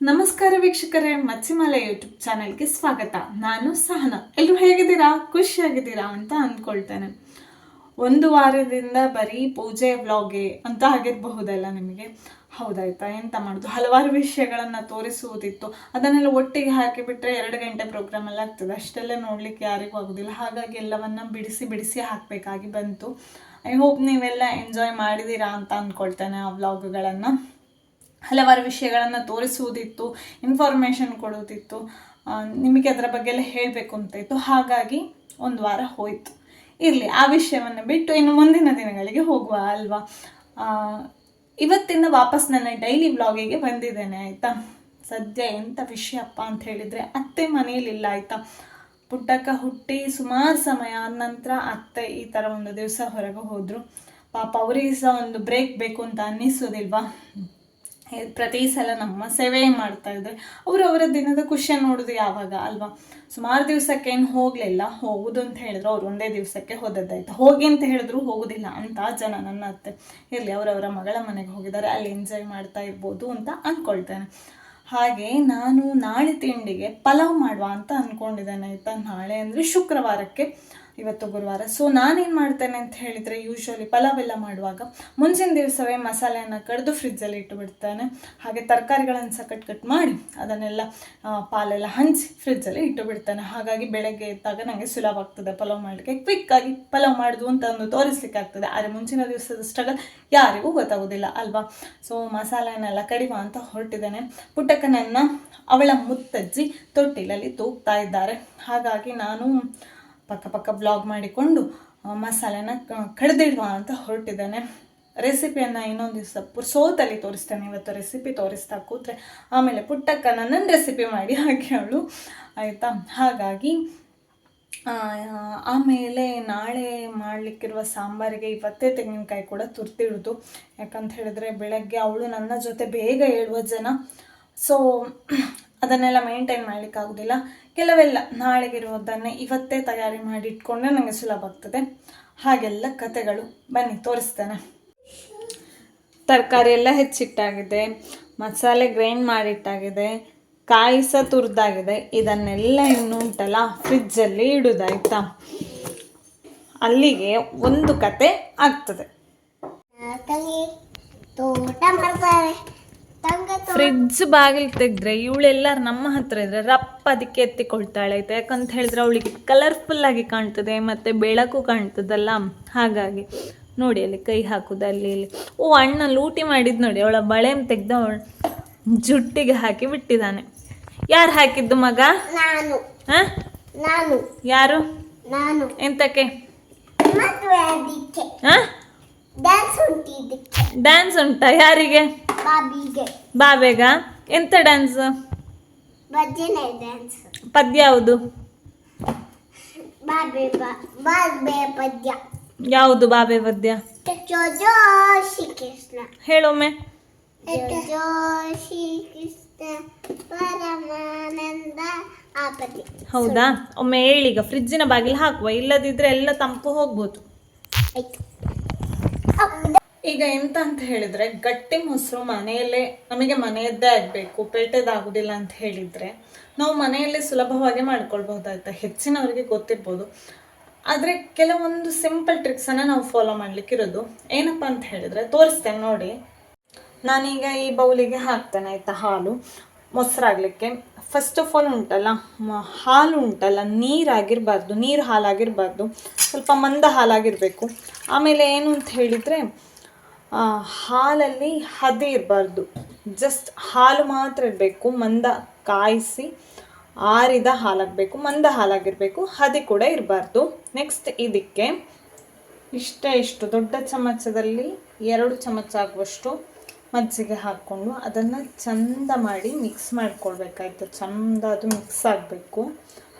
ನಮಸ್ಕಾರ ವೀಕ್ಷಕರೇ, ಮಚ್ಚಿಮಲೆ ಯೂಟ್ಯೂಬ್ ಚಾನೆಲ್ಗೆ ಸ್ವಾಗತ. ನಾನು ಸಹನ. ಎಲ್ಲರೂ ಹೇಗಿದ್ದೀರಾ? ಖುಷಿಯಾಗಿದ್ದೀರಾ ಅಂತ ಅಂದ್ಕೊಳ್ತೇನೆ. ಒಂದು ವಾರದಿಂದ ಬರೀ ಪೂಜೆ, ವ್ಲಾಗೆ ಅಂತ ಆಗಿರಬಹುದಲ್ಲ ನಿಮಗೆ? ಹೌದಾಯ್ತಾ? ಎಂತ ಮಾಡೋದು? ಹಲವಾರು ವಿಷಯಗಳನ್ನು ತೋರಿಸುವುದಿತ್ತು. ಅದನ್ನೆಲ್ಲ ಒಟ್ಟಿಗೆ ಹಾಕಿಬಿಟ್ರೆ ಎರಡು ಗಂಟೆ ಪ್ರೋಗ್ರಾಮ್ ಎಲ್ಲ ಆಗ್ತದೆ. ಅಷ್ಟೆಲ್ಲ ನೋಡಲಿಕ್ಕೆ ಯಾರಿಗೂ ಆಗೋದಿಲ್ಲ. ಹಾಗಾಗಿ ಎಲ್ಲವನ್ನ ಬಿಡಿಸಿ ಬಿಡಿಸಿ ಹಾಕಬೇಕಾಗಿ ಬಂತು. ಐ ಹೋಪ್ ನೀವೆಲ್ಲ ಎಂಜಾಯ್ ಮಾಡಿದ್ದೀರಾ ಅಂತ ಅಂದ್ಕೊಳ್ತೇನೆ ಆ ವ್ಲಾಗ್ಗಳನ್ನು. ಹಲವಾರು ವಿಷಯಗಳನ್ನು ತೋರಿಸುವುದಿತ್ತು ಇನ್ಫಾರ್ಮೇಷನ್ ಕೊಡೋದಿತ್ತು ನಿಮಗೆ ಅದರ ಬಗ್ಗೆ ಎಲ್ಲ ಹೇಳಬೇಕು ಅಂತ ಇತ್ತು. ಹಾಗಾಗಿ ಒಂದು ವಾರ ಹೋಯಿತು. ಇರಲಿ, ಆ ವಿಷಯವನ್ನು ಬಿಟ್ಟು ಇನ್ನು ಮುಂದಿನ ದಿನಗಳಿಗೆ ಹೋಗುವ ಅಲ್ವಾ? ಇವತ್ತಿಂದ ವಾಪಸ್ ನನ್ನ ಡೈಲಿ ವ್ಲಾಗಿಗೆ ಬಂದಿದ್ದೇನೆ, ಆಯಿತಾ? ಸದ್ಯ ಎಂಥ ವಿಷಯಪ್ಪ ಅಂತ ಹೇಳಿದರೆ ಅತ್ತೆ ಮನೆಯಲ್ಲಿಲ್ಲ ಆಯಿತಾ? ಪುಟ್ಟಕ್ಕ ಹುಟ್ಟಿ ಸುಮಾರು ಸಮಯ ಆದ ನಂತರ ಅತ್ತೆ ಈ ಥರ ಒಂದು ದಿವಸ ಹೊರಗೆ ಹೋದರು. ಪಾಪ ಅವರಿಗೆ ಸಹ ಒಂದು ಬ್ರೇಕ್ ಬೇಕು ಅಂತ ಅನ್ನಿಸೋದಿಲ್ವಾ ಪ್ರತಿ ಸಲ ನಮ್ಮ ಸೇವೆ ಮಾಡ್ತಾ ಇದ್ದರೆ ಅವರು ಅವರ ದಿನದ ಖುಷಿಯನ್ನು ನೋಡೋದು ಯಾವಾಗ ಅಲ್ವಾ? ಸುಮಾರು ದಿವಸಕ್ಕೆ ಏನು ಹೋಗಲಿಲ್ಲ, ಹೋಗುದು ಅಂತ ಹೇಳಿದ್ರು, ಅವ್ರು ಒಂದೇ ದಿವಸಕ್ಕೆ ಹೋದದ್ದಾಯ್ತು. ಹೋಗಿ ಅಂತ ಹೇಳಿದ್ರು, ಹೋಗುದಿಲ್ಲ ಅಂತ ಜನ ನನ್ನ ಅತ್ತೆ ಇರಲಿ ಅವರವರ ಮಗಳ ಮನೆಗೆ ಹೋಗಿದ್ದಾರೆ, ಅಲ್ಲಿ ಎಂಜಾಯ್ ಮಾಡ್ತಾ ಇರ್ಬೋದು ಅಂತ ಅಂದ್ಕೊಳ್ತೇನೆ ಹಾಗೆ ನಾನು ನಾಳೆ ತಿಂಡಿಗೆ ಪಲಾವ್ ಮಾಡುವ ಅಂತ ಅಂದ್ಕೊಂಡಿದ್ದೇನೆ ಆಯಿತಾ? ನಾಳೆ ಅಂದರೆ ಶುಕ್ರವಾರಕ್ಕೆ ಇವತ್ತು ಗುರುವಾರ. ಸೊ ನಾನೇನು ಮಾಡ್ತೇನೆ ಅಂತ ಹೇಳಿದರೆ ಯೂಶ್ವಲಿ ಪಲಾವ್ ಎಲ್ಲ ಮಾಡುವಾಗ ಮುಂಚಿನ ದಿವಸವೇ ಮಸಾಲೆಯನ್ನು ಕಡಿದು ಫ್ರಿಜ್ಜಲ್ಲಿ ಇಟ್ಟು ಬಿಡ್ತೇನೆ ಹಾಗೆ ತರಕಾರಿಗಳನ್ನು ಸಹ ಕಟ್ ಕಟ್ ಮಾಡಿ ಅದನ್ನೆಲ್ಲ ಪಾಲೆಲ್ಲ ಹಂಚಿ ಫ್ರಿಜ್ಜಲ್ಲಿ ಇಟ್ಟು ಬಿಡ್ತೇನೆ ಹಾಗಾಗಿ ಬೆಳಗ್ಗೆ ಎದ್ದಾಗ ನನಗೆ ಸುಲಭ ಆಗ್ತದೆ ಪಲಾವ್ ಮಾಡಲಿಕ್ಕೆ. ಕ್ವಿಕ್ಕಾಗಿ ಪಲಾವ್ ಮಾಡಿದ್ವು ಅಂತ ಒಂದು ತೋರಿಸ್ಲಿಕ್ಕೆ ಆಗ್ತದೆ. ಆದರೆ ಮುಂಚಿನ ದಿವಸದ ಸ್ಟ್ರಗಲ್ ಯಾರಿಗೂ ಗೊತ್ತಾಗೋದಿಲ್ಲ, ಅಲ್ವಾ? ಸೊ ಮಸಾಲೆಯನ್ನೆಲ್ಲ ಕಡಿಮ ಅಂತ ಹೊರಟಿದ್ದೇನೆ. ಪುಟ್ಟಕ್ಕನನ್ನು ಅವಳ ಮುತ್ತಜ್ಜಿ ತೊಟ್ಟಿಲಲ್ಲಿ ತೂಗ್ತಾ ಇದ್ದಾರೆ. ಹಾಗಾಗಿ ನಾನು ಪಕ್ಕ ಪಕ್ಕ ಬ್ಲಾಗ್ ಮಾಡಿಕೊಂಡು ಮಸಾಲೆನ ಕಡ್ದಿಡುವ ಅಂತ ಹೊರಟಿದ್ದೇನೆ. ರೆಸಿಪಿಯನ್ನು ಇನ್ನೊಂದು ದಿವಸ ಪುರ್ಸೋತಲ್ಲಿ ತೋರಿಸ್ತೇನೆ. ಇವತ್ತು ರೆಸಿಪಿ ತೋರಿಸ್ತಾ ಕೂತ್ರೆ ಆಮೇಲೆ ಪುಟ್ಟಕ್ಕ ನನ್ನನ್ನು ರೆಸಿಪಿ ಮಾಡಿ ಹಾಕಿ ಅವಳು. ಆಯಿತಾ? ಹಾಗಾಗಿ ಆಮೇಲೆ ನಾಳೆ ಮಾಡಲಿಕ್ಕಿರುವ ಸಾಂಬಾರಿಗೆ ಇವತ್ತೇ ತೆಂಗಿನಕಾಯಿ ಕೂಡ ತುರ್ತಿಡುದು ಯಾಕಂತ ಹೇಳಿದ್ರೆ ಬೆಳಗ್ಗೆ ಅವಳು ನನ್ನ ಜೊತೆ ಬೇಗ ಏಳುವ ಜನ. ಸೊ ಅದನ್ನೆಲ್ಲ ಮೇಂಟೈನ್ ಮಾಡಲಿಕ್ಕಾಗೋದಿಲ್ಲ. ಕೆಲವೆಲ್ಲ ನಾಳೆಗಿರುವುದನ್ನೇ ಇವತ್ತೇ ತಯಾರಿ ಮಾಡಿ ಇಟ್ಕೊಂಡ್ರೆ ನನಗೆ ಸುಲಭ ಆಗ್ತದೆ. ಹಾಗೆಲ್ಲ ಕತೆಗಳು ಬನ್ನಿ, ತೋರಿಸ್ತೇನೆ. ತರಕಾರಿ ಎಲ್ಲ ಹೆಚ್ಚಿಟ್ಟಾಗಿದೆ. ಮಸಾಲೆ ಗ್ರೈಂಡ್ ಮಾಡಿಟ್ಟಾಗಿದೆ. ಕಾಯಿ ಸಹ ತುರಿದಾಗಿದೆ. ಇದನ್ನೆಲ್ಲ ಇನ್ನು ಉಂಟಲ್ಲ ಫ್ರಿಜ್ಜಲ್ಲಿ ಇಡುದಾಯ್ತಾ? ಅಲ್ಲಿಗೆ ಒಂದು ಕತೆ ಆಗ್ತದೆ. ತೋಟ ಫ್ರಿಡ್ಜ್ ಬಾಗಿಲು ತೆಗೆದ್ರೆ ಇವಳೆಲ್ಲರೂ ನಮ್ಮ ಹತ್ರ ಇದ್ರೆ ರಪ್ಪ ಅದಕ್ಕೆ ಎತ್ತಿಕೊಳ್ತಾಳೆ. ಆಯ್ತಾ ಯಾಕಂತ ಹೇಳಿದ್ರೆ ಅವಳಿಗೆ ಕಲರ್ಫುಲ್ ಆಗಿ ಕಾಣ್ತದೆ ಮತ್ತೆ ಬೆಳಕು ಕಾಣ್ತದಲ್ಲ? ಹಾಗಾಗಿ ನೋಡಿ ಅಲ್ಲಿ ಕೈ ಹಾಕುದು ಅಲ್ಲಿ ಇಲ್ಲಿ. ಓ ಅಣ್ಣ ಲೂಟಿ ಮಾಡಿದ್ ನೋಡಿ ಅವಳ ಬಳೆ ತೆಗ್ದು ಅವಳ ಜುಟ್ಟಿಗೆ ಹಾಕಿ ಬಿಟ್ಟಿದ್ದಾನೆ ಯಾರು ಹಾಕಿದ್ದು ಮಗ? ನಾನು. ಯಾರು? ನಾನು. ಎಂತಕ್ಕೆ? ಡ್ಯಾನ್ಸ್ ಉಂಟಿದ್ದಕ್ಕೆ ಡ್ಯಾನ್ಸ್ ಉಂಟಾ? ಯಾರಿಗೆ? ಬಾಬಿಗೆ. ಬಾಬೇಗ? ಎಂತ ಡ್ಯಾನ್ಸ್ ಭಜನೆ ಡ್ಯಾನ್ಸ್ ಪದ್ಯ ಯಾವುದು? ಬಾಬೆ ಬಾ- ಬಾಬೆ ಪದ್ಯ. ಯಾವುದು ಬಾಬೆ ಪದ್ಯ? ಜೋ ಜೋ ಶ್ರೀ ಕೃಷ್ಣ. ಹೇಳೊಮ್ಮೆ. ಜೋ ಜೋ ಕೃಷ್ಣ ಪರಮಾನಂದ ಆಪತಿ ಹೌದಾ? ಒಮ್ಮೆ ಹೇಳೀಗ ಫ್ರಿಜ್ಜಿನ ಬಾಗಿಲು ಹಾಕುವ. ಇಲ್ಲದಿದ್ರೆ ಎಲ್ಲ ತಂಪು ಹೋಗ್ಬೋದು. ಆಯ್ತು. ಈಗ ಎಂತ ಅಂತ ಹೇಳಿದ್ರೆ ಗಟ್ಟಿ ಮೊಸರು ಮನೆಯಲ್ಲೇ, ನಮಗೆ ಮನೆಯದ್ದೇ ಆಗಬೇಕು, ಪೇಟೆದಾಗುದಿಲ್ಲ ಅಂತ ಹೇಳಿದ್ರೆ ನಾವು ಮನೆಯಲ್ಲೇ ಸುಲಭವಾಗಿ ಮಾಡ್ಕೊಳ್ಬಹುದಾಯ್ತಾ? ಹೆಚ್ಚಿನವರಿಗೆ ಗೊತ್ತಿರ್ಬೋದು. ಆದರೆ ಕೆಲವೊಂದು ಸಿಂಪಲ್ ಟ್ರಿಕ್ಸನ್ನು ನಾವು ಫಾಲೋ ಮಾಡ್ಲಿಕ್ಕಿರೋದು. ಏನಪ್ಪ ಅಂತ ಹೇಳಿದ್ರೆ, ತೋರಿಸ್ತೇನೆ ನೋಡಿ. ನಾನೀಗ ಈ ಬೌಲಿಗೆ ಹಾಕ್ತೇನೆ ಆಯ್ತಾ ಹಾಲು. ಮೊಸರಾಗಲಿಕ್ಕೆ. ಫಸ್ಟ್ ಆಫ್ ಆಲ್ ಉಂಟಲ್ಲ ಹಾಲು ಉಂಟಲ್ಲ, ನೀರಾಗಿರಬಾರ್ದು, ನೀರು ಹಾಲಾಗಿರಬಾರ್ದು, ಸ್ವಲ್ಪ ಮಂದ ಹಾಲಾಗಿರಬೇಕು. ಆಮೇಲೆ ಏನು ಅಂತ ಹೇಳಿದರೆ ಹಾಲಲ್ಲಿ ಹದಿ ಇರಬಾರ್ದು. ಜಸ್ಟ್ ಹಾಲು ಮಾತ್ರ ಇರಬೇಕು, ಮಂದ ಕಾಯಿಸಿ ಆರಿದ ಹಾಲಾಗಬೇಕು, ಮಂದ ಹಾಲಾಗಿರಬೇಕು, ಹದಿ ಕೂಡ ಇರಬಾರ್ದು. ನೆಕ್ಸ್ಟ್ ಇದಕ್ಕೆ ಇಷ್ಟೇ ಇಷ್ಟು, ದೊಡ್ಡ ಚಮಚದಲ್ಲಿ ಎರಡು ಚಮಚ ಆಗುವಷ್ಟು ಮಜ್ಜಿಗೆ ಹಾಕ್ಕೊಂಡು ಅದನ್ನು ಚಂದ ಮಾಡಿ ಮಿಕ್ಸ್ ಮಾಡ್ಕೊಳ್ಬೇಕಾಯ್ತು. ಚಂದ ಅದು ಮಿಕ್ಸ್ ಆಗಬೇಕು.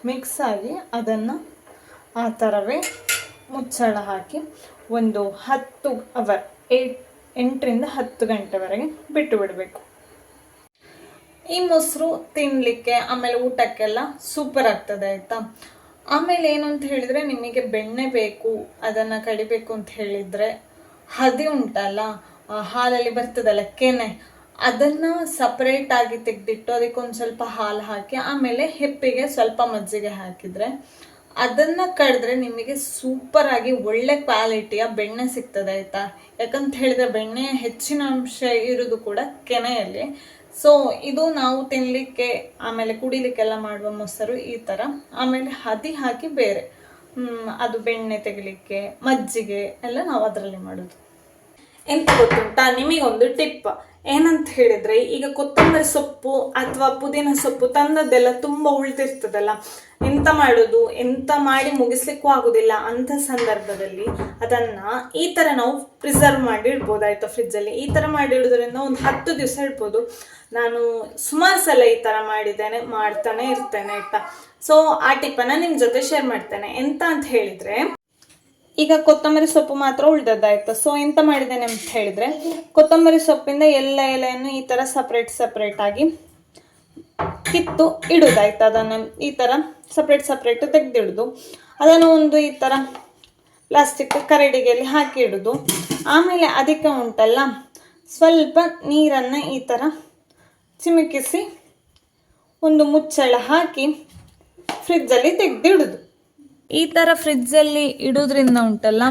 ಮಿಕ್ಸ್ ಆಗಿ ಅದನ್ನು ಆ ಥರವೇ ಮುಚ್ಚಳ ಹಾಕಿ ಒಂದು ಹತ್ತು ಅವರ್, ಏಟ್, ಎಂಟರಿಂದ ಹತ್ತು ಗಂಟೆವರೆಗೆ ಬಿಟ್ಟು ಬಿಡಬೇಕು. ಈ ಮೊಸರು ತಿನ್ನಲಿಕ್ಕೆ ಆಮೇಲೆ ಊಟಕ್ಕೆಲ್ಲ ಸೂಪರ್ ಆಗ್ತದೆ ಆಯಿತಾ? ಆಮೇಲೆ ಏನು ಅಂತ ಹೇಳಿದರೆ ನಿಮಗೆ ಬೆಣ್ಣೆ ಬೇಕು, ಅದನ್ನು ಕಡಿಬೇಕು ಅಂತ ಹೇಳಿದರೆ ಹದಿ ಉಂಟಲ್ಲ ಹಾಲಲ್ಲಿ ಬರ್ತದಲ್ಲ ಕೆನೆ, ಅದನ್ನು ಸಪ್ರೇಟಾಗಿ ತೆಗೆದಿಟ್ಟು ಅದಕ್ಕೆ ಒಂದು ಸ್ವಲ್ಪ ಹಾಲು ಹಾಕಿ, ಆಮೇಲೆ ಹೆಪ್ಪಿಗೆ ಸ್ವಲ್ಪ ಮಜ್ಜಿಗೆ ಹಾಕಿದರೆ, ಅದನ್ನು ಕಡಿದ್ರೆ ನಿಮಗೆ ಸೂಪರಾಗಿ ಒಳ್ಳೆ ಕ್ವಾಲಿಟಿಯ ಬೆಣ್ಣೆ ಸಿಗ್ತದೆ ಆಯಿತಾ? ಯಾಕಂತ ಹೇಳಿದ್ರೆ ಬೆಣ್ಣೆ ಹೆಚ್ಚಿನ ಅಂಶ ಇರೋದು ಕೂಡ ಕೆನೆಯಲ್ಲಿ. ಸೊ ಇದು ನಾವು ತಿನ್ನಲಿಕ್ಕೆ ಆಮೇಲೆ ಕುಡಿಲಿಕ್ಕೆಲ್ಲ ಮಾಡುವ ಮೊಸರು ಈ ಥರ ಆಮೇಲೆ ಹದಿ ಹಾಕಿ ಬೇರೆ. ಅದು ಬೆಣ್ಣೆ ತೆಗಿಲಿಕ್ಕೆ, ಮಜ್ಜಿಗೆ ಎಲ್ಲ ನಾವು ಅದರಲ್ಲಿ ಮಾಡೋದು. ಎಂತ ಗೊತ್ತುಂಟಾ? ನಿಮಗೊಂದು ಟಿಪ್ ಏನಂತ ಹೇಳಿದ್ರೆ, ಈಗ ಕೊತ್ತಂಬರಿ ಸೊಪ್ಪು ಅಥವಾ ಪುದೀನ ಸೊಪ್ಪು ತಂದದ್ದೆಲ್ಲ ತುಂಬ ಉಳ್ತಿರ್ತದಲ್ಲ ಎಂತ ಮಾಡೋದು? ಎಂತ ಮಾಡಿ ಮುಗಿಸ್ಲಿಕ್ಕೂ ಆಗುದಿಲ್ಲ. ಅಂತ ಸಂದರ್ಭದಲ್ಲಿ ಅದನ್ನ ಈ ತರ ನಾವು ಪ್ರಿಸರ್ವ್ ಮಾಡಿ ಇಡ್ಬೋದು. ಫ್ರಿಜ್ ಫ್ರಿಜ್ಜಲ್ಲಿ ಈ ತರ ಮಾಡಿ ಇಡೋದ್ರಿಂದ ಒಂದು ಹತ್ತು ದಿವಸ ಇಡ್ಬೋದು. ನಾನು ಸುಮಾರು ಸಲ ಈ ತರ ಮಾಡಿದ್ದೇನೆ, ಮಾಡ್ತಾನೆ ಇರ್ತೇನೆ, ಆಯ್ತಾ? ಸೊ ಆ ಟಿಪ್ಪನ್ನ ನಿಮ್ ಜೊತೆ ಶೇರ್ ಮಾಡ್ತೇನೆ. ಎಂತ ಅಂತ ಹೇಳಿದ್ರೆ ಈಗ ಕೊತ್ತಂಬರಿ ಸೊಪ್ಪು ಮಾತ್ರ ಉಳ್ದದ್ದಾಯ್ತು. ಸೊ ಎಂತ ಮಾಡಿದ್ದೇನೆ ಅಂತ ಹೇಳಿದ್ರೆ, ಕೊತ್ತಂಬರಿ ಸೊಪ್ಪಿಂದ ಎಲ್ಲ ಎಲೆಯನ್ನು ಈ ತರ ಸಪ್ರೇಟ್ ಸಪ್ರೇಟ್ ಆಗಿ ಕಿತ್ತು ಇಡುದಾಯ್ತು. ಅದನ್ನು ಈ ತರ ಸಪ್ರೇಟ್ ಸಪ್ರೇಟ್ ತೆಗೆದಿಡುದು. ಅದನ್ನು ಒಂದು ಈ ತರ ಪ್ಲಾಸ್ಟಿಕ್ ಕರಡಿಗೆಯಲ್ಲಿ ಹಾಕಿ ಇಡುದು. ಆಮೇಲೆ ಅದಕ್ಕೆ ಉಂಟಲ್ಲ, ಸ್ವಲ್ಪ ನೀರನ್ನು ಈ ತರ ಚಿಮುಕಿಸಿ ಒಂದು ಮುಚ್ಚಳ ಹಾಕಿ ಫ್ರಿಜ್ಜಲ್ಲಿ ತೆಗೆದಿಡುದು. ಈ ಥರ ಫ್ರಿಜ್ಜಲ್ಲಿ ಇಡೋದ್ರಿಂದ ಉಂಟಲ್ಲ?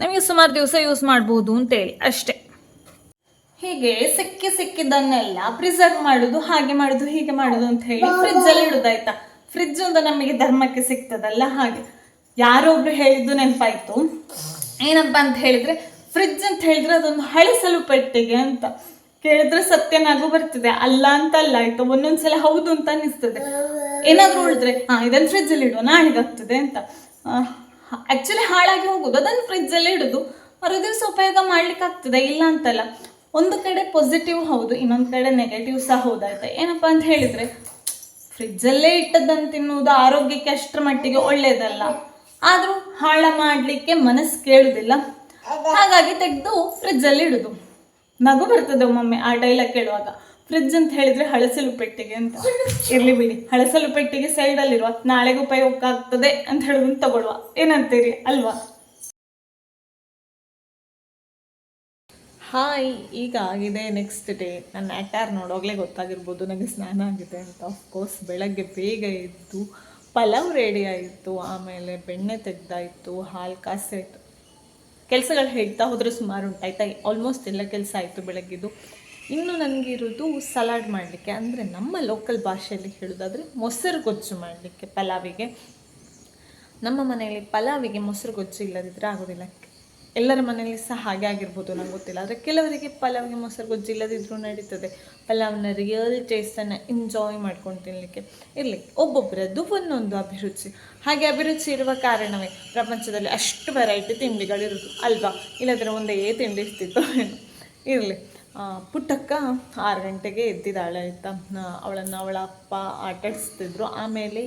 ನಮಗೆ ಸುಮಾರು ದಿವಸ ಯೂಸ್ ಮಾಡ್ಬೋದು ಅಂತೇಳಿ ಅಷ್ಟೇ. ಹೀಗೆ ಸಿಕ್ಕಿ ಸಿಕ್ಕಿದ್ದನ್ನೆಲ್ಲ ಪ್ರಿಸರ್ವ್ ಮಾಡೋದು, ಹಾಗೆ ಮಾಡೋದು, ಹೀಗೆ ಮಾಡೋದು ಅಂತ ಹೇಳಿ ಫ್ರಿಜ್ಜಲ್ಲಿ ಇಡೋದಾಯ್ತಾ? ಫ್ರಿಜ್ ಒಂದು ನಮಗೆ ಧರ್ಮಕ್ಕೆ ಸಿಗ್ತದಲ್ಲ ಹಾಗೆ. ಯಾರೋ ಒಬ್ರು ಹೇಳಿದ್ದು ನೆನಪಾಯ್ತು? ಏನಪ್ಪ ಅಂತ ಹೇಳಿದ್ರೆ ಫ್ರಿಜ್ ಅಂತ ಹೇಳಿದ್ರೆ ಅದೊಂದು ಹಳಿಸಲು ಪೆಟ್ಟಿಗೆ ಅಂತ. ಕೇಳಿದ್ರೆ ಸತ್ಯ ನಗು ಬರ್ತದೆ, ಅಲ್ಲ ಅಂತ ಅಲ್ಲ, ಆಯ್ತು. ಒಂದೊಂದ್ಸಲ ಹೌದು ಅಂತ ಅನಿಸ್ತದೆ ಏನಾದ್ರೂ ಉಳಿದ್ರೆ, ಹಾ, ಇದನ್ನ ಫ್ರಿಜ್ ಅಲ್ಲಿ ಇಡುವ ನಾಳೆಗಾಗ್ತದೆ ಅಂತ. ಆಕ್ಚುಲಿ ಹಾಳಾಗಿ ಹೋಗುದು ಅದನ್ನು ಫ್ರಿಜ್ ಅಲ್ಲಿ ಮರು ದಿವಸ ಉಪಯೋಗ ಮಾಡ್ಲಿಕ್ಕೆ ಆಗ್ತದೆ, ಇಲ್ಲ ಅಂತಲ್ಲ. ಒಂದು ಕಡೆ ಪಾಸಿಟಿವ್ ಹೌದು, ಇನ್ನೊಂದು ಕಡೆ ನೆಗೆಟಿವ್ ಸಹ ಹೌದಾಯ್ತಾ? ಏನಪ್ಪಾ ಅಂತ ಹೇಳಿದ್ರೆ ಫ್ರಿಜ್ಜಲ್ಲೇ ಇಟ್ಟದ್ದನ್ನು ತಿನ್ನುವುದು ಆರೋಗ್ಯಕ್ಕೆ ಅಷ್ಟರ ಮಟ್ಟಿಗೆ ಒಳ್ಳೆಯದಲ್ಲ ಆದರೂ ಹಾಳ ಮಾಡ್ಲಿಕ್ಕೆ ಮನಸ್ಸು ಕೇಳುವುದಿಲ್ಲ. ಹಾಗಾಗಿ ತೆಗೆದು ಫ್ರಿಜ್ಜಲ್ಲಿ ಇಡುದು. ನಗು ಬರ್ತದೆ ಒಮ್ಮೊಮ್ಮೆ ಆ ಡೈಲಾಗ್ ಕೇಳುವಾಗ. ಫ್ರಿಜ್ ಅಂತ ಹೇಳಿದ್ರೆ ಹಳಸಲು ಪೆಟ್ಟಿಗೆ ಅಂತ. ಇರ್ಲಿ ಬಿಡಿ. ಹಳಸಲು ಪೆಟ್ಟಿಗೆ ಸೈಡಲ್ಲಿರುವ ನಾಳೆಗೆ ಉಪಯೋಗ ಆಗ್ತದೆ ಅಂತ ಹೇಳೋದನ್ನ ತಗೊಳ್ಳುವ. ಏನಂತೀರಿ? ಅಲ್ವಾ? ಹಾಯ್ ಈಗ ಆಗಿದೆ ನೆಕ್ಸ್ಟ್ ಡೇ ನನ್ನ ಅಟ್ಯಾರ್ ನೋಡೋಗ್ಲೇ ಗೊತ್ತಾಗಿರ್ಬೋದು ನನಗೆ ಸ್ನಾನ ಆಗಿದೆ ಅಂತ. ಆಫ್ಕೋರ್ಸ್ ಬೆಳಗ್ಗೆ ಬೇಗ ಇದ್ದು ಪಲಾವ್ ರೆಡಿ ಆಯಿತು ಆಮೇಲೆ ಬೆಣ್ಣೆ ತೆಗ್ದಾಯಿತು ಹಾಲು ಕಾಸಾಯಿತು ಕೆಲಸಗಳು ಹೇಳ್ತಾ ಹೋದರೆ ಸುಮಾರು ಉಂಟಾಯ್ತಾ? ಆಲ್ಮೋಸ್ಟ್ ಎಲ್ಲ ಕೆಲಸ ಆಯಿತು ಬೆಳಗ್ಗೆದು ಇನ್ನು ನನಗಿರೋದು ಸಲಾಡ್ ಮಾಡಲಿಕ್ಕೆ. ಅಂದರೆ ನಮ್ಮ ಲೋಕಲ್ ಭಾಷೆಯಲ್ಲಿ ಹೇಳೋದಾದರೆ ಮೊಸರು ಗೊಜ್ಜು ಮಾಡಲಿಕ್ಕೆ ಪಲಾವಿಗೆ. ನಮ್ಮ ಮನೆಯಲ್ಲಿ ಪಲಾವಿಗೆ ಮೊಸರು ಗೊಜ್ಜು ಇಲ್ಲದಿದ್ದರೆ ಆಗೋದಿಲ್ಲ. ಎಲ್ಲರ ಮನೆಯಲ್ಲಿ ಸಹ ಹಾಗೆ ಆಗಿರ್ಬೋದು, ನಂಗೆ ಗೊತ್ತಿಲ್ಲ. ಆದರೆ ಕೆಲವರಿಗೆ ಪಲಾವಿಗೆ ಮೊಸರು ಗೊಜ್ಜು ಇಲ್ಲದಿದ್ದರೂ ನಡೀತದೆ. ಪಲಾವ್ನ ರಿಯಲ್ ಟೇಸ್ಟನ್ನು ಎಂಜಾಯ್ ಮಾಡ್ಕೊಂಡು ತಿನ್ನಲಿಕ್ಕೆ ಇರಲಿ ಒಬ್ಬೊಬ್ಬರದ್ದು ಒಂದೊಂದು ಅಭಿರುಚಿ. ಹಾಗೆ ಅಭಿರುಚಿ ಇರುವ ಕಾರಣವೇ ಪ್ರಪಂಚದಲ್ಲಿ ಅಷ್ಟು ವೆರೈಟಿ ತಿಂಡಿಗಳಿರೋದು ಅಲ್ವಾ? ಇಲ್ಲದ್ರೆ ಒಂದೇ ತಿಂಡಿ ಇರ್ತಿತ್ತು. ಇರಲಿ ಪುಟ್ಟಕ್ಕ ಆರು ಗಂಟೆಗೆ ಎದ್ದಿದ್ದಾಳೆ ಆಯಿತಾ? ಅವಳನ್ನು ಅವಳ ಅಪ್ಪ ಆಟಾಡಿಸ್ತಿದ್ರು. ಆಮೇಲೆ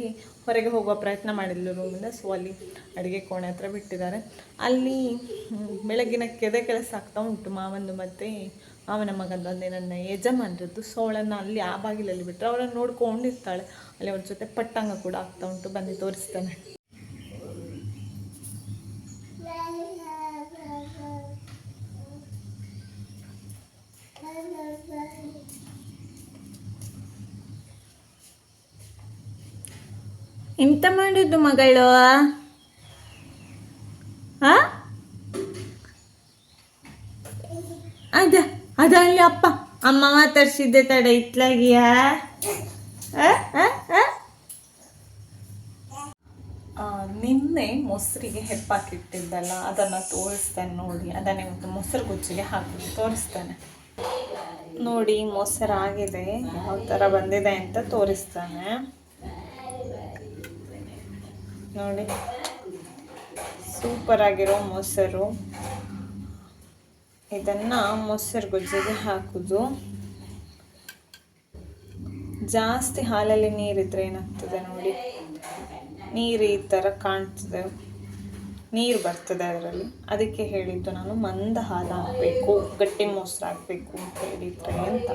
ಹೊರಗೆ ಹೋಗುವ ಪ್ರಯತ್ನ ಮಾಡಿದ್ಲು ರೂಮಿಂದ ಸೊ ಅಲ್ಲಿ ಅಡುಗೆ ಕೋಣೆ ಹತ್ರ ಬಿಟ್ಟಿದ್ದಾರೆ. ಅಲ್ಲಿ ಬೆಳಗಿನ ಕೆದೆ ಕೆಲಸ ಆಗ್ತಾ ಉಂಟು ಮಾವಂದು ಮತ್ತು. ಮಾವನ ಮಗಂದು ಅಂದರೆ ನನ್ನ ಯಜಮಾನರದ್ದು. ಸೊ ಅವಳನ್ನು ಅಲ್ಲಿ ಆ ಬಾಗಿಲಲ್ಲಿ ಬಿಟ್ಟರೆ ಅವಳನ್ನು ನೋಡ್ಕೊಂಡಿರ್ತಾಳೆ. ಅಲ್ಲಿ ಅವ್ರ ಜೊತೆ ಪಟ್ಟಂಗ ಕೂಡ ಆಗ್ತಾ ಉಂಟು. ಬಂದು ತೋರಿಸ್ತಾನೆ. ಎಂತ ಮಾಡಿದ್ದು ಮಗಳು? ಆ? ಅದ ಅದ ಅಲ್ಲಿ ಅಪ್ಪ ಅಮ್ಮ ಮಾತಾಡ್ಸಿದ್ದೆ ತಡೆ? ಆ, ನಿನ್ನೆ ಮೊಸರಿಗೆ ಹೆಪ್ಪಾಕಿಟ್ಟಿದ್ದಲ್ಲ ಅದನ್ನು ತೋರಿಸ್ತೇನೆ ನೋಡಿ. ಅದನ್ನೇ ಒಂದು ಮೊಸರು ಗುಜ್ಜಿಗೆ ಹಾಕಿ ತೋರಿಸ್ತೇನೆ. ನೋಡಿ ಮೊಸರು ಆಗಿದೆ ಯಾವ ಥರ ಬಂದಿದೆ ಅಂತ ತೋರಿಸ್ತಾನೆ. ನೋಡಿ. ಸೂಪರ್ ಆಗಿರೋ ಮೊಸರು. ಇದನ್ನ ಮೊಸರು ಗೊಜ್ಜಿಗೆ ಹಾಕುದು. ಜಾಸ್ತಿ ಹಾಲಲ್ಲಿ ನೀರಿದ್ರೆ ಏನಾಗ್ತದೆ ನೋಡಿ? ನೀರು ಈ ಥರ ಕಾಣ್ತದೆ. ನೀರು ಬರ್ತದೆ ಅದರಲ್ಲಿ. ಅದಕ್ಕೆ ಹೇಳಿದ್ದು ನಾನು ಮಂದ ಹಾಲು ಹಾಕಬೇಕು, ಗಟ್ಟಿ ಮೊಸರು ಹಾಕಬೇಕು ಅಂತ ಹೇಳಿದ್ರೆ ಅಂತ.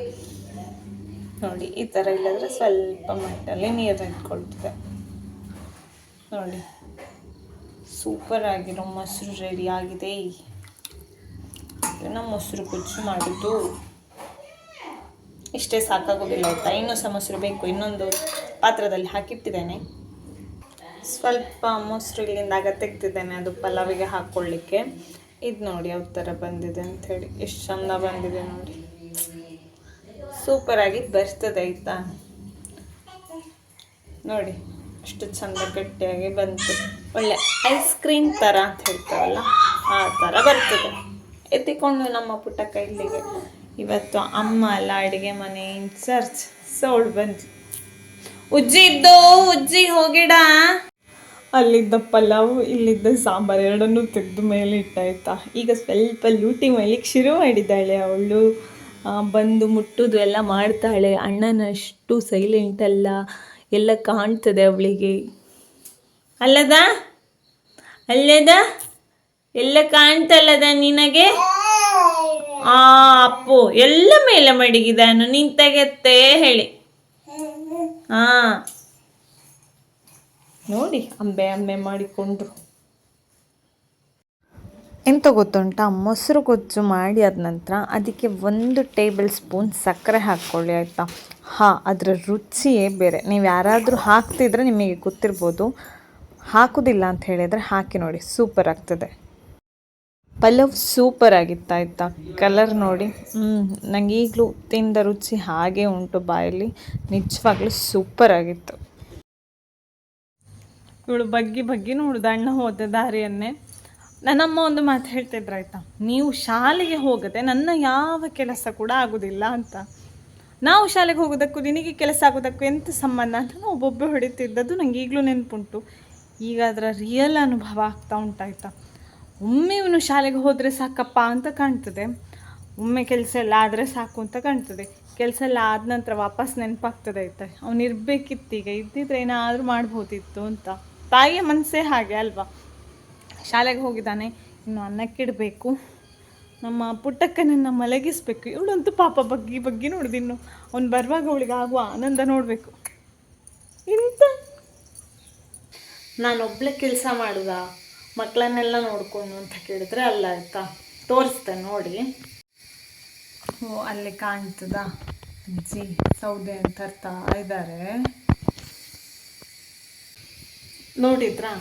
ನೋಡಿ, ಈ ಥರ ಇಲ್ಲದ್ರೆ ಸ್ವಲ್ಪ ಮಟ್ಟಲ್ಲಿ ನೀರು ಇಟ್ಕೊಳ್ತದೆ ನೋಡಿ. ಸೂಪರ್ ಆಗಿರೋ ಮೊಸರು ರೆಡಿ ಆಗಿದೆ. ಇದನ್ನು ಮೊಸರು ಗೊಜ್ಜು ಮಾಡಿದ್ದು. ಇಷ್ಟೇ ಸಾಕಾಗೋದಿಲ್ಲ, ಆಯಿತಾ? ಇನ್ನೂ ಸಹ ಮೊಸರು ಬೇಕು. ಇನ್ನೊಂದು ಪಾತ್ರದಲ್ಲಿ ಹಾಕಿಟ್ಟಿದ್ದೇನೆ. ಸ್ವಲ್ಪ ಮೊಸರು ಇಲ್ಲಿಂದ ಆಗ ತೆಗ್ದಿದ್ದೇನೆ ಅದು ಪಲಾವಿಗೆ ಹಾಕ್ಕೊಳ್ಳಿಕ್ಕೆ. ಇದು ನೋಡಿ ಯಾವ ಥರ ಬಂದಿದೆ ಅಂಥೇಳಿ. ಎಷ್ಟು ಚಂದ ಬಂದಿದೆ ನೋಡಿ. ಸೂಪರಾಗಿ ಬರ್ತದೆ, ಆಯಿತಾ? ನೋಡಿ. ಅಷ್ಟು ಚಂದ ಗಟ್ಟಿಯಾಗಿ ಬಂತು. ಒಳ್ಳೆ ಐಸ್ ಕ್ರೀಮ್ ಥರ ಅಂತ ಹೇಳ್ತಾವಲ್ಲ ಆ ಥರ ಬರ್ತದೆ. ಎತ್ತಿಕೊಂಡು ನಮ್ಮ ಪುಟ್ಟ ಕೈಲಿಗೆ. ಇವತ್ತು ಅಮ್ಮ ಅಲ್ಲ ಅಡುಗೆ ಮನೆ ಸರ್ಚ್ ಸೌಳು ಬಂದು ಉಜ್ಜಿ ಇದ್ದು, ಉಜ್ಜಿ ಹೋಗಿಡ. ಅಲ್ಲಿದ್ದ ಪಲಾವ್, ಇಲ್ಲಿದ್ದ ಸಾಂಬಾರು ಎರಡನ್ನೂ ತೆಗೆದು ಮೇಲೆ ಇಟ್ಟಾಯ್ತಾ. ಈಗ ಸ್ವಲ್ಪ ಲೂಟಿ ಮಾಡ್ಲಿಕ್ಕೆ ಶುರು ಮಾಡಿದ್ದಾಳೆ ಅವಳು. ಬಂದು ಮುಟ್ಟುದು ಎಲ್ಲ ಮಾಡ್ತಾಳೆ. ಅಣ್ಣನಷ್ಟು ಸೈಲೆಂಟ್ ಅಲ್ಲ. ಎಲ್ಲ ಕಾಣ್ತದೆ ಅವಳಿಗೆ. ಅಲ್ಲದ? ಅಲ್ಲದ? ಎಲ್ಲ ಕಾಣ್ತಲ್ಲದ ನಿನಗೆ? ಆ, ಅಪ್ಪು, ಎಲ್ಲ ಮೇಲೆ ಮಡಗಿದಾನು. ನೀನ್ ತೆಗೆತ್ತೆ, ಹೇಳಿ. ಹಾ ನೋಡಿ, ಅಂಬೆ ಅಂಬೆ ಮಾಡಿಕೊಂಡ್ರು. ಎಂತ ಗೊತ್ತುಂಟಾ? ಮೊಸರು ಗೊಜ್ಜು ಮಾಡಿ ಆದ ನಂತರ ಅದಕ್ಕೆ ಒಂದು ಟೇಬಲ್ ಸ್ಪೂನ್ ಸಕ್ಕರೆ ಹಾಕ್ಕೊಳ್ಳಿ, ಆಯಿತಾ? ಹಾಂ, ಅದರ ರುಚಿಯೇ ಬೇರೆ. ನೀವು ಯಾರಾದರೂ ಹಾಕ್ತಿದ್ರೆ ನಿಮಗೆ ಗೊತ್ತಿರ್ಬೋದು. ಹಾಕೋದಿಲ್ಲ ಅಂತ ಹೇಳಿದರೆ ಹಾಕಿ ನೋಡಿ, ಸೂಪರ್ ಆಗ್ತದೆ. ಪಲಾವ್ ಸೂಪರ್ ಆಗಿತ್ತು, ಆಯಿತಾ? ಕಲರ್ ನೋಡಿ ಹ್ಞೂ ನಂಗೆ ಈಗಲೂ ತಿಂದ ರುಚಿ ಹಾಗೆ ಉಂಟು ಬಾಯಲ್ಲಿ. ನಿಜವಾಗ್ಲೂ ಸೂಪರ್ ಆಗಿತ್ತು. ಇವಳು ಬಗ್ಗಿ ಬಗ್ಗಿ ನೋಡುದು, ಅಣ್ಣ ಹೋದ ದಾರಿಯನ್ನೇ. ನನ್ನಮ್ಮ ಒಂದು ಮಾತು ಹೇಳ್ತಿದ್ರು ಆಯ್ತಾ? ನೀವು ಶಾಲೆಗೆ ಹೋಗದೆ ನನ್ನ ಯಾವ ಕೆಲಸ ಕೂಡ ಆಗೋದಿಲ್ಲ ಅಂತ. ನಾವು ಶಾಲೆಗೆ ಹೋಗೋದಕ್ಕೂ ನಿನಗೆ ಕೆಲಸ ಆಗೋದಕ್ಕೂ ಎಂತ ಸಂಬಂಧ? ಅಂತ ನಾವು ಹೊಡಿತಿದ್ದದ್ದು ನಂಗೆ ಈಗಲೂ ನೆನಪುಂಟು. ಈಗ ಅದರ ರಿಯಲ್ ಅನುಭವ ಆಗ್ತಾ ಉಂಟಾಯ್ತಾ ಒಮ್ಮೆ ಇವನು ಶಾಲೆಗೆ ಹೋದರೆ ಸಾಕಪ್ಪ ಅಂತ ಕಾಣ್ತದೆ. ಒಮ್ಮೆ ಕೆಲಸ ಎಲ್ಲ ಆದರೆ ಸಾಕು ಅಂತ ಕಾಣ್ತದೆ. ಕೆಲಸ ಎಲ್ಲ ಆದ ನಂತರ ವಾಪಸ್ ನೆನಪಾಗ್ತದೆ ಆಯ್ತಾ? ಅವ್ನು ಇರಬೇಕಿತ್ತೀಗ, ಇದ್ದಿದ್ರೆ ಏನಾದರೂ ಮಾಡ್ಬೋದಿತ್ತು ಅಂತ. ತಾಯಿಯ ಮನಸ್ಸೇ ಹಾಗೆ ಅಲ್ವಾ? ಶಾಲೆಗೆ ಹೋಗಿದ್ದಾನೆ. ಇನ್ನು ಅನ್ನಕ್ಕಿಡಬೇಕು ನಮ್ಮ ಪುಟ್ಟಕ್ಕನನ್ನು ಮಲಗಿಸ್ಬೇಕು. ಇವಳಂತೂ ಪಾಪ ಬಗ್ಗಿ ಬಗ್ಗಿ ನೋಡಿದೆ ಇನ್ನು. ಅವ್ನು ಬರುವಾಗ ಅವಳಿಗೆ ಆಗುವ ಆನಂದ ನೋಡಬೇಕು. ಇಂಥ ನಾನೊಬ್ಳೆ ಕೆಲಸ ಮಾಡುದ ಮಕ್ಕಳನ್ನೆಲ್ಲ ನೋಡ್ಕೊಂಡು ಅಂತ ಕೇಳಿದ್ರೆ ಅಲ್ಲ ಆಯ್ತಾ? ತೋರಿಸ್ತೆ ನೋಡಿ. ಓ ಅಲ್ಲಿ ಕಾಣ್ತದ. ಅಜ್ಜಿ ಸೌದೆ ಅಂತ ತರ್ತಾ ಇದ್ದಾರೆ ನೋಡಿದ್ರಾ?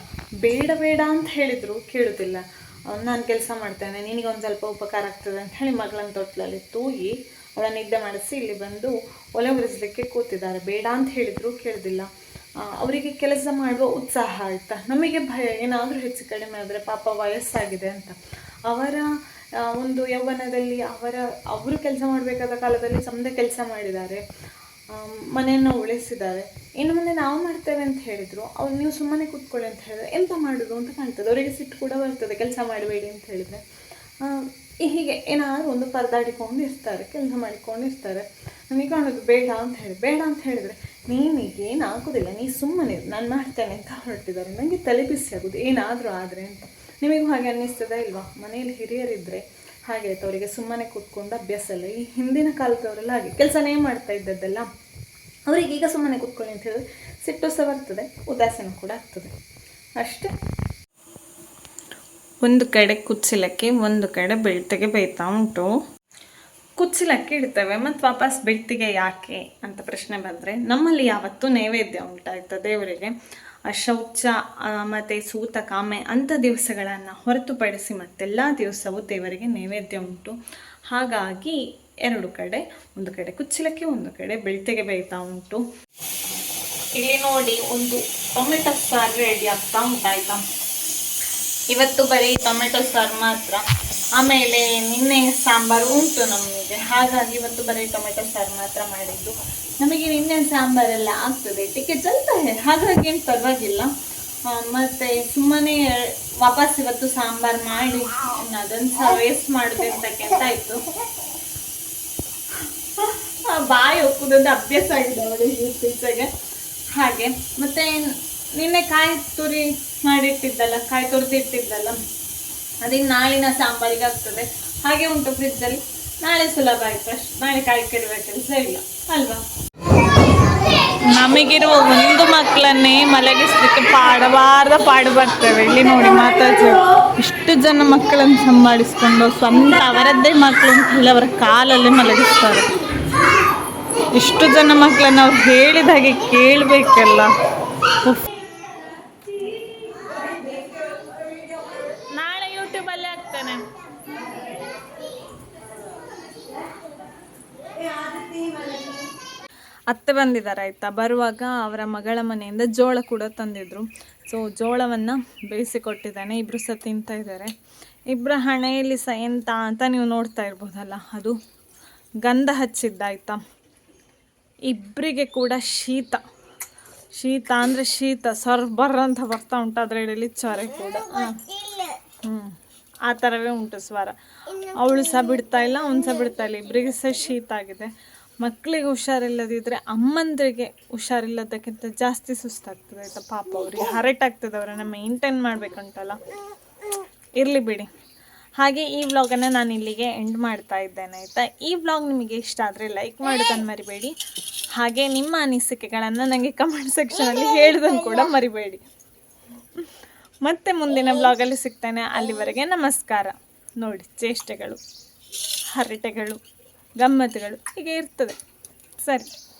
ಬೇಡ ಬೇಡ ಅಂತ ಹೇಳಿದ್ರು, ಕೇಳುದಿಲ್ಲ. ನಾನು ಕೆಲಸ ಮಾಡ್ತೇನೆ, ನಿನಗೆ ಒಂದು ಸ್ವಲ್ಪ ಉಪಕಾರ ಆಗ್ತದೆ ಅಂತ ಹೇಳಿ ಮಗಳನ್ನ ತೊಟ್ಲಲ್ಲಿ ತೂಗಿ ಅವಳ ನಿದ್ದೆ ಮಾಡಿಸಿ ಇಲ್ಲಿ ಬಂದು ಒಲೆ ಉರಿಸ್ಲಿಕ್ಕೆ ಕೂತಿದ್ದಾರೆ. ಬೇಡ ಅಂತ ಹೇಳಿದ್ರು, ಕೇಳುದಿಲ್ಲ. ಅವರಿಗೆ ಕೆಲಸ ಮಾಡುವ ಉತ್ಸಾಹ ಆಯ್ತಾ? ನಮಗೆ ಭಯ, ಏನಾದರೂ ಹೆಚ್ಚು ಕಡಿಮೆ ಆದರೆ ಪಾಪ ವಯಸ್ಸಾಗಿದೆ ಅಂತ. ಅವರ ಒಂದು ಯೌವನದಲ್ಲಿ ಅವರ, ಅವರು ಕೆಲಸ ಮಾಡಬೇಕಾದ ಕಾಲದಲ್ಲಿ ಸಮದೆ ಕೆಲಸ ಮಾಡಿದ್ದಾರೆ. ಮನೆಯನ್ನು ಉಳಿಸಿದ್ದಾರೆ. ಇನ್ನು ಮುಂದೆ ನಾವು ಮಾಡ್ತೇವೆ ಅಂತ ಹೇಳಿದರು, ಅವ್ರು ನೀವು ಸುಮ್ಮನೆ ಕೂತ್ಕೊಳ್ಳಿ ಅಂತ ಹೇಳಿದ್ರೆ, ಎಂತ ಮಾಡೋದು ಅಂತ ಕಾಣ್ತದೆ. ಅವರಿಗೆ ಸಿಟ್ಟು ಕೂಡ ಬರ್ತದೆ, ಕೆಲಸ ಮಾಡಬೇಡಿ ಅಂತ ಹೇಳಿದರೆ. ಹೀಗೆ ಏನಾದರೂ ಒಂದು ಪರದಾಡಿಕೊಂಡು ಇರ್ತಾರೆ, ಕೆಲಸ ಮಾಡಿಕೊಂಡು ಇರ್ತಾರೆ. ನನಗೆ ಕಾಣೋದು ಬೇಡ ಅಂತ ಹೇಳಿ, ಬೇಡ ಅಂತ ಹೇಳಿದರೆ ನೀನಿಗೆ ಏನು ಆಗೋದಿಲ್ಲ ನೀ ಸುಮ್ಮನೆ ನಾನು ಮಾಡ್ತೇನೆ ಅಂತ ಹೊರಟಿದ್ದಾರೆ. ನನಗೆ ತಲೆ ಬಿಸಿ ಆಗೋದು, ಏನಾದರೂ ಆದರೆ ಅಂತ. ನಿಮಗೂ ಹಾಗೆ ಅನ್ನಿಸ್ತದ ಇಲ್ವಾ? ಮನೆಯಲ್ಲಿ ಹಿರಿಯರಿದ್ದರೆ ಹಾಗೆ ಆಯ್ತು, ಅವರಿಗೆ ಸುಮ್ಮನೆ ಕೂತ್ಕೊಂಡು ಅಭ್ಯಾಸ ಅಲ್ಲ ಈ ಹಿಂದಿನ ಕಾಲದವರೆಲ್ಲ ಹಾಗೆ, ಕೆಲಸನೇ ಮಾಡ್ತಾ ಇದ್ದದ್ದಲ್ಲ. ಅವರಿಗೆ ಈಗ ಸುಮ್ಮನೆ ಕೂತ್ಕೊಳ್ಳಿ ಅಂತ ಹೇಳಿದ್ರೆ ಸಿಟ್ಟು ಸಹ ಬರ್ತದೆ, ಉದಾಸೀನ ಕೂಡ ಆಗ್ತದೆ. ಅಷ್ಟೇ. ಒಂದು ಕಡೆ ಕುಚ್ಚಿಲಕ್ಕಿ, ಒಂದು ಕಡೆ ಬೆಳ್ತಿಗೆ ಬೇಯ್ತಾ ಉಂಟು. ಕುಚ್ಚಿಲಕ್ಕಿ ಇಡ್ತೇವೆ ಮತ್ತು ವಾಪಸ್ ಬೆಳ್ತಿಗೆ ಯಾಕೆ ಅಂತ ಪ್ರಶ್ನೆ ಬಂದರೆ, ನಮ್ಮಲ್ಲಿ ಯಾವತ್ತೂ ನೈವೇದ್ಯ ಉಂಟಾಯ್ತು ದೇವರಿಗೆ. ಶೌಚ ಮತ್ತೆ ಸೂತ, ಕಾಮೆ ಅಂಥ ದಿವಸಗಳನ್ನು ಹೊರತುಪಡಿಸಿ ಮತ್ತೆಲ್ಲ ದಿವಸವೂ ದೇವರಿಗೆ ನೈವೇದ್ಯ ಉಂಟು. ಹಾಗಾಗಿ ಎರಡು ಕಡೆ, ಒಂದು ಕಡೆ ಕುಚ್ಚಲಕ್ಕೆ, ಒಂದು ಕಡೆ ಬೆಳ್ತೆಗೆ ಬೇಯ್ತಾ ಉಂಟು. ಇಲ್ಲಿ ನೋಡಿ ಒಂದು ಟೊಮೆಟೊ ಸಾರು ರೆಡಿ ಆಗ್ತಾ ಉಂಟಾಯ್ತಾ? ಇವತ್ತು ಬರೀ ಟೊಮೆಟೊ ಸಾರು ಮಾತ್ರ. ಆಮೇಲೆ ನಿನ್ನೆ ಸಾಂಬಾರು ಉಂಟು ನಮಗೆ. ಹಾಗಾಗಿ ಇವತ್ತು ಬರೀ ಟೊಮೆಟೊ ಸಾರು ಮಾತ್ರ ಮಾಡಿದ್ದು. ನಮಗೆ ನಿನ್ನೆ ಸಾಂಬಾರೆಲ್ಲ ಆಗ್ತದೆ. ಟಿಕೆಟ್ ಸ್ವಲ್ಪ ಹಾಗಾಗಿ ಏನು ಪರವಾಗಿಲ್ಲ. ಮತ್ತೆ ಸುಮ್ಮನೆ ವಾಪಸ್ ಇವತ್ತು ಸಾಂಬಾರು ಮಾಡಿ ಅದನ್ನು ಸಹ ವೇಸ್ಟ್ ಮಾಡಿದೆ ಅಂತ ಆಯಿತು. ಬಾಯಿ ಒಕ್ಕುದೊಂದು ಅಭ್ಯಾಸ ಆಗಿದೆ ಅವಳಿಗೆ ಇತ್ತೀಚೆಗೆ. ಹಾಗೆ. ಮತ್ತೆ ನಿನ್ನೆ ಕಾಯಿ ತುರಿ ಮಾಡಿಟ್ಟಿದ್ದಲ್ಲ, ಕಾಯಿ ತುರಿದಿಟ್ಟಿದ್ದಲ್ಲ. ಅದಿನ್ನು ನಾಳಿನ ಸಾಂಬಾರಿಗೆ ಆಗ್ತದೆ. ಹಾಗೆ ಉಂಟು ಫ್ರಿಜ್ಜಲ್ಲಿ ನಾಳೆ ಸುಲಭ ಆಯ್ತು ಅಷ್ಟು. ನಾಳೆ ಕಾಯಿ ಕೆಡುವ ಕೆಲಸ ಇಲ್ಲ. ಅಲ್ವಾ? ನಮಗಿರುವ ಒಂದು ಮಕ್ಕಳನ್ನೇ ಮಲಗಿಸ್ಲಿಕ್ಕೆ ಪಾಡಬಾರ್ದ ಪಾಡು ಬರ್ತೇವೆ. ಇಲ್ಲಿ ನೋಡಿ ಮಾತಾಡ್ತೇವೆ ಇಷ್ಟು ಜನ ಮಕ್ಕಳನ್ನು ಸಂಭಾಳಿಸ್ಕೊಂಡು ಸ್ವಂತ ಅವರದ್ದೇ ಮಕ್ಕಳು ಅವರ ಕಾಲಲ್ಲಿ ಮಲಗಿಸ್ತಾರೆ. ಇಷ್ಟು ಜನ ಮಕ್ಕಳನ್ನು ಅವ್ರು ಹೇಳಿದ ಹಾಗೆ ಕೇಳಬೇಕಲ್ಲ ನಾಳೆ ಯೂಟ್ಯೂಬಲ್ಲೇ ಹಾಕ್ತೇನೆ ಅತ್ತೆ ಬಂದಿದ್ದಾರೆ, ಆಯ್ತಾ? ಬರುವಾಗ ಅವರ ಮಗಳ ಮನೆಯಿಂದ ಜೋಳ ಕೂಡ ತಂದಿದ್ರು. ಸೊ ಜೋಳವನ್ನು ಬೇಯಿಸಿಕೊಟ್ಟಿದ್ದಾನೆ ಇಬ್ಬರು ಸಹ ತಿಂತಾ ಇದ್ದಾರೆ. ಇಬ್ಬರ ಹಣೆಯಲ್ಲಿ ಸಹ ಎಂತ ಅಂತ ನೀವು ನೋಡ್ತಾ ಇರ್ಬೋದಲ್ಲ, ಅದು ಗಂಧ ಹಚ್ಚಿದ್ದಾಯ್ತಾ ಇಬ್ಬರಿಗೆ ಕೂಡ ಶೀತ. ಶೀತ ಅಂದರೆ ಶೀತ ಸರ್ ಬರ್ರ ಅಂತ ಬರ್ತಾ ಉಂಟು ಅದರಲ್ಲಿ ಚೊರೆ ಕೂಡ. ಹ್ಞೂ ಆ ಥರವೇ ಉಂಟು ಸ್ವರ. ಅವಳು ಸಹ ಬಿಡ್ತಾ ಇಲ್ಲ, ಅವ್ನು ಸಹ ಬಿಡ್ತಾ ಇಲ್ಲ. ಇಬ್ಬರಿಗೆ ಸಹ ಶೀತ ಆಗಿದೆ. ಮಕ್ಕಳಿಗೆ ಹುಷಾರಿಲ್ಲದಿದ್ದರೆ ಅಮ್ಮಂದ್ರಿಗೆ ಹುಷಾರಿಲ್ಲದಕ್ಕಿಂತ ಜಾಸ್ತಿ ಸುಸ್ತಾಗ್ತದೆ ಆಯಿತಾ? ಪಾಪ ಅವ್ರಿಗೆ ಹರಟ್ ಆಗ್ತದೆ ಅವರನ್ನು ಮೇಂಟೈನ್ ಮಾಡಬೇಕಂತಲ್ಲ. ಇರಲಿ ಬಿಡಿ. ಹಾಗೆ ಈ ವ್ಲಾಗನ್ನು ನಾನು ಇಲ್ಲಿಗೆ ಎಂಡ್ ಮಾಡ್ತಾ ಇದ್ದೇನೆ ಆಯಿತಾ? ಈ ವ್ಲಾಗ್ ನಿಮಗೆ ಇಷ್ಟ ಆದರೆ ಲೈಕ್ ಮಾಡೋದನ್ನು ಮರಿಬೇಡಿ. ಹಾಗೆ ನಿಮ್ಮ ಅನಿಸಿಕೆಗಳನ್ನು ನನಗೆ ಕಮೆಂಟ್ ಸೆಕ್ಷನಲ್ಲಿ ಹೇಳೋದನ್ನು ಕೂಡ ಮರಿಬೇಡಿ. ಮತ್ತೆ ಮುಂದಿನ ವ್ಲಾಗಲ್ಲಿ ಸಿಗ್ತೇನೆ. ಅಲ್ಲಿವರೆಗೆ ನಮಸ್ಕಾರ. ನೋಡಿ ಚೇಷ್ಟೆಗಳು ಹರಟೆಗಳು. ಗಮ್ಮತ್ತುಗಳು. ಹೀಗೆ ಇರ್ತದೆ. ಸರಿ.